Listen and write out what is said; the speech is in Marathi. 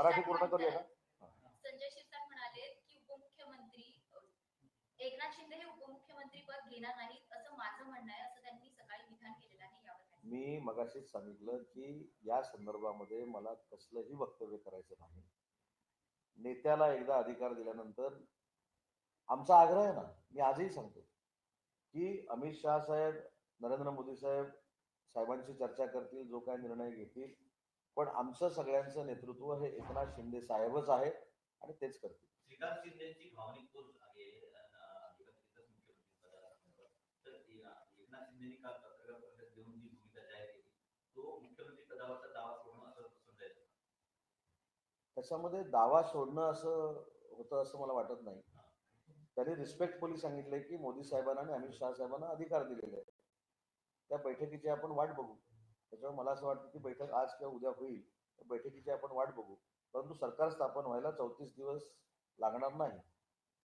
मराठी पूर्ण करूया का संजय शिरसाट म्हणाले की उपमुख्यमंत्री एकनाथ शिंदे हे उपमुख्यमंत्री पद घेणार नाहीत असं माझं म्हणणं आहे असं त्यांनी सकाळी विधान केलेलं आहे यावर काय? मी मगाशीच सांगितलं की या संदर्भामध्ये मला कसलंही वक्तव्य करायचं नाही नेत्याला एकदा अधिकार दिल्यानंतर आमचा आग्रह आहे ना मी आजही सांगतो की अमित शहा साहेब नरेंद्र मोदी साहेब साहेबांशी चर्चा करतील जो काय निर्णय घेतील पण आमचं सगळ्यांचं नेतृत्व हे एकनाथ शिंदे साहेबच आहे आणि तेच करतील. श्रीकांत शिंदेची भावनिक तोच आहे अं, एकत्रितच मुख्यमंत्री पदावर तर ए- एकनाथ शिंदेनी काल पत्रकार परिषद देऊन जी भूमिका जाहीर केली तो मुख्यमंत्री पदावरचा दावा सोडणं असं समजायचं त्याच्यामध्ये दावा सोडणं असं होतं असं मला वाटत नाही. त्यांनी रिस्पेक्टफुली सांगितलंय की मोदी साहेबांना आणि अमित शहा साहेबांना अधिकार दिलेले आहेत. त्या बैठकीची आपण वाट बघू. त्याच्यामुळे मला असं वाटतं की बैठक आज किंवा उद्या होईल. बैठकीची आपण वाट बघू. परंतु सरकार स्थापन व्हायला चौतीस दिवस लागणार नाही.